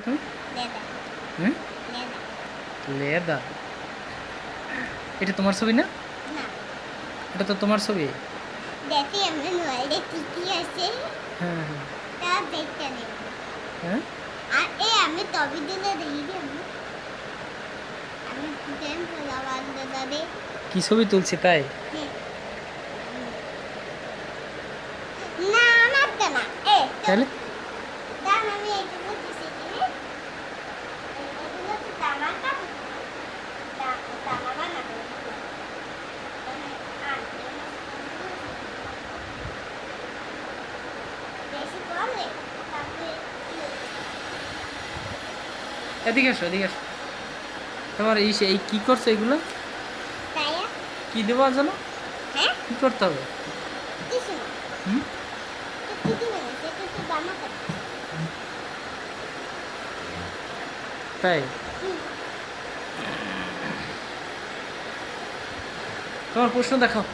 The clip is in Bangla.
তুমি? লেদা। হুম? লেদা। লেদা? এটা তোমার ছবি না? এটা তো তোমার ছবি? দেখে আমি মোবাইলে কি কি আছে। হ্যাঁ হ্যাঁ। তা দেখতে নেব হ্যাঁ? আর এ আমি তবে দিলে দেখি আমি দেন পোলা বান্ধব কি ছবি তুলছি তাই? না আমার না। এ তাহলে এদিকে আসো এদিকে আসো। তোমার এই সে- এই কি করছ এগুলো? কি দেওয়া জানো? হ্যাঁ? কি করতে হবে? দিবে তাই? তোমার প্রশ্ন দেখাও।